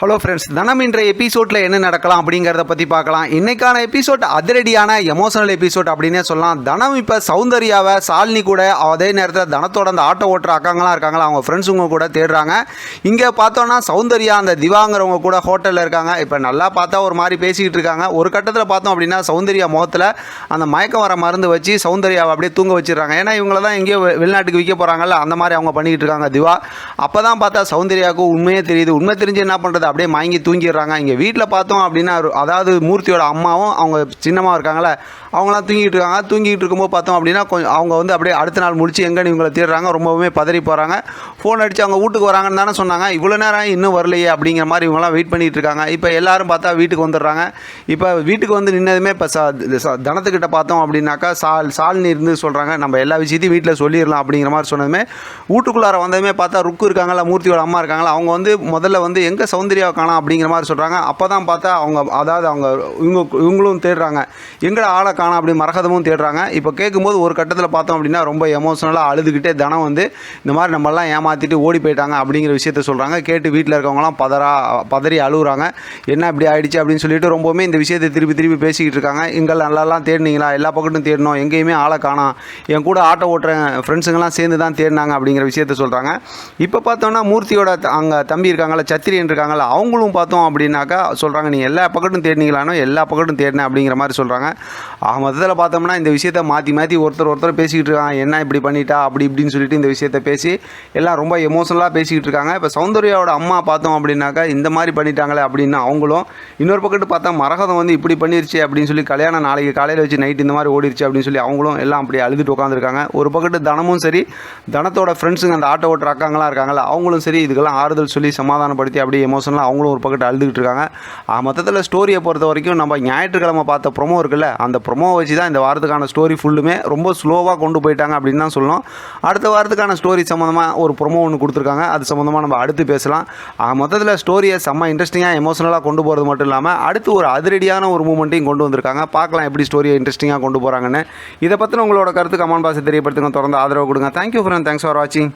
Hello friends தனம் இன்றைய எபிசோடில் என்ன நடக்கலாம் அப்படிங்கிறத பற்றி பார்க்கலாம். இன்னைக்கான எபிசோட் அதிரடியான எமோஷனல் எபிசோட் அப்படின்னே சொல்லலாம். தனம் இப்போ சௌந்தர்யாவை சாலினி கூட அதே நேரத்தில் தனத்தோட அந்த ஆட்டோ ஓட்டுற அக்காங்களாம் இருக்காங்களா? அவங்க ஃப்ரெண்ட்ஸுங்க கூட தேடுறாங்க. இங்கே பார்த்தோன்னா சௌந்தர்யா அந்த திவாங்கிறவங்க கூட ஹோட்டலில் இருக்காங்க. இப்போ நல்லா பார்த்தா ஒரு மாதிரி பேசிக்கிட்டு இருக்காங்க. ஒரு கட்டத்தில் பார்த்தோம் அப்படின்னா சௌந்தர்யா முகத்தில் அந்த மயக்கம் வர மருந்து வச்சு சௌந்தர்யாவை அப்படியே தூங்க வச்சிடுறாங்க. ஏன்னா இவங்கள தான் எங்கேயோ வெளிநாட்டுக்கு விற்க போகிறாங்கல்ல அந்த மாதிரி அவங்க பண்ணிக்கிட்டு இருக்காங்க திவா. அப்போ தான் பார்த்தா சௌந்தர்யாவுக்கு உண்மையே தெரியுது. உண்மை தெரிஞ்சு என்ன பண்ணுறது அப்படியே மயங்கி தூங்கிடுறாங்க. இங்கே வீட்டில் பார்த்தோம் அப்படின்னா அதாவது மூர்த்தியோட அம்மாவும் அவங்க சின்னமாக இருக்காங்களே அவங்களாம் தூங்கிட்டு இருக்காங்க. தூங்கிட்டு இருக்கும்போது பார்த்தோம் அப்படின்னா கொஞ்சம் அவங்க வந்து அப்படியே அடுத்த நாள் முடிச்சு எங்கன்னு இவங்களை தேடுறாங்க. ரொம்பவுமே பதறி போகிறாங்க ஃபோன் அடித்து அவங்க வீட்டுக்கு வராங்கன்னு தானே சொன்னாங்க. இவ்வளோ நேரம் இன்னும் வரலையே அப்படிங்கிற மாதிரி இவங்களாம் வெயிட் பண்ணிட்டு இருக்காங்க. இப்போ எல்லாரும் பார்த்தா வீட்டுக்கு வந்துடுறாங்க. இப்போ வீட்டுக்கு வந்து நின்னதுமே இப்போ ச தனத்துக்கிட்ட பார்த்தோம் அப்படின்னாக்கா சால் சால்னி இருந்து சொல்கிறாங்க நம்ம எல்லா விஷயத்தையும் வீட்டில் சொல்லிடலாம் அப்படிங்கிற மாதிரி சொன்னதுமே வீட்டுக்குள்ளார வந்ததுமே பார்த்தா ருக்கு இருக்காங்களா மூர்த்தியோட அம்மா இருக்காங்களா அவங்க வந்து முதல்ல வந்து எங்கே சௌந்தர்யாவை காணாம் அப்படிங்கிற மாதிரி சொல்கிறாங்க அப்போ தான் பார்த்தா அவங்க அதாவது அவங்க இவங்க இவங்களும் தேடுறாங்க. எங்களை ஆளை காணோம் அப்படி மரகதமும் தேடுறாங்க. இப்போ கேட்கும்போது ஒரு கட்டத்தில் பார்த்தோம் அப்படின்னா ரொம்ப எமோஷனலாக அழுதுகிட்டே தனம் வந்து இந்த மாதிரி நம்மளாம் ஏமாற்றிட்டு ஓடி போயிட்டாங்க அப்படிங்கிற விஷயத்த சொல்கிறாங்க கேட்டு வீட்டில் இருக்கவங்களாம் பதறா பதறி அழுகுறாங்க என்ன இப்படி ஆயிடுச்சு அப்படின்னு சொல்லிட்டு ரொம்பவுமே இந்த விஷயத்தை திருப்பி திருப்பி பேசிக்கிட்டு இருக்காங்க. எங்களை நல்லாலாம் தேடினீங்களா? எல்லா பக்கட்டும் தேடணும். எங்கேயுமே ஆளை காணாம். என் கூட ஆட்டோ ஓட்டுற ஃப்ரெண்ட்ஸுங்கெல்லாம் சேர்ந்து தான் தேடினாங்க அப்படிங்கிற விஷயத்த சொல்கிறாங்க இப்போ பார்த்தோன்னா மூர்த்தியோட அங்கே தம்பி இருக்காங்களா சத்திரியன் இருக்காங்களா அவங்களும் பார்த்தோம் அப்படின்னாக்கா சொல்கிறாங்க நீ எல்லா பக்கட்டும் தேடினீங்களானோ எல்லா பக்கட்டும் தேடினேன் அப்படிங்கிற மாதிரி சொல்கிறாங்க ஆக மொத்தத்தில் பார்த்தோம்னா இந்த விஷயத்த மாற்றி மாற்றி ஒருத்தர் ஒருத்தர் பேசிக்கிட்டு இருக்காங்க. என்ன இப்படி பண்ணிட்டா? அப்படி இப்படின்னு சொல்லிட்டு இந்த விஷயத்த பேசி எல்லாம் ரொம்ப எமோஷனலாக பேசிக்கிட்டு இருக்காங்க. இப்போ சௌந்தர்யாவோட அம்மா பார்த்தோம் அப்படின்னாக்கா இந்த மாதிரி பண்ணிட்டாங்களே அப்படின்னு அவங்களும் இன்னொரு பக்கத்து பார்த்தா மரகதம் வந்து இப்படி பண்ணிருச்சு அப்படின்னு சொல்லி கல்யாணம் நாளைக்கு காலையில் வச்சு நைட் இந்த மாதிரி ஓடிருச்சு அப்படின்னு சொல்லி அவங்களும் எல்லாம் அப்படி அழுதுட்டு உட்காந்துருக்காங்க ஒரு பக்கத்து தனமும் சரி தனத்தோட ஃப்ரெண்ட்ஸுங்க அந்த ஆட்டோ ஓட்டுற அக்காங்களாம் இருக்காங்களா அவங்களும் சரி இதுக்கெல்லாம் ஆறுதல் சொல்லி சமாதானப்படுத்தி அப்படியே எமோஷனலாக அவங்களும் ஒரு பக்கத்து அழுதுகிட்டு இருக்காங்க. மொத்தத்தில் ஸ்டோரியை பொறுத்த வரைக்கும் நம்ம ஞாயிற்றுக்கிழமை பார்த்த ப்ரொமோ இருக்குல்ல அந்த ப்ரொமோ வச்சு தான் இந்த வாரத்துக்கான ஸ்டோரி ஃபுல்லுமே ரொம்ப ஸ்லோவாக கொண்டு போயிட்டாங்க அப்படின்னு தான் சொல்லணும். அடுத்த வாரத்துக்கான ஸ்டோரி சம்மந்தமாக ஒரு ப்ரொமோ ஒன்று கொடுத்துருக்காங்க. அது சம்மந்தமாக நம்ம அடுத்து பேசலாம். மொத்தத்தில் ஸ்டோரியை செம்ம இன்ட்ரெஸ்டிங்காக எமோஷனலாக கொண்டு போகிறது மட்டும் இல்லாமல் அடுத்து ஒரு அதிரடியான ஒரு மூமெண்ட்டையும் கொண்டு வந்திருக்காங்க. பார்க்கலாம் எப்படி ஸ்டோரியை இன்ட்ரெஸ்டிங்காக கொண்டு போகிறாங்கன்னு இதை பற்றின உங்களோட கருத்து கமெண்ட் பாக்ஸை தெரியப்படுத்துங்க. தொடர்ந்து ஆதரவு கொடுங்க. தேங்க்யூ ஃப்ரெண்ட் தேங்க்ஸ் ஃபார் வாட்சிங்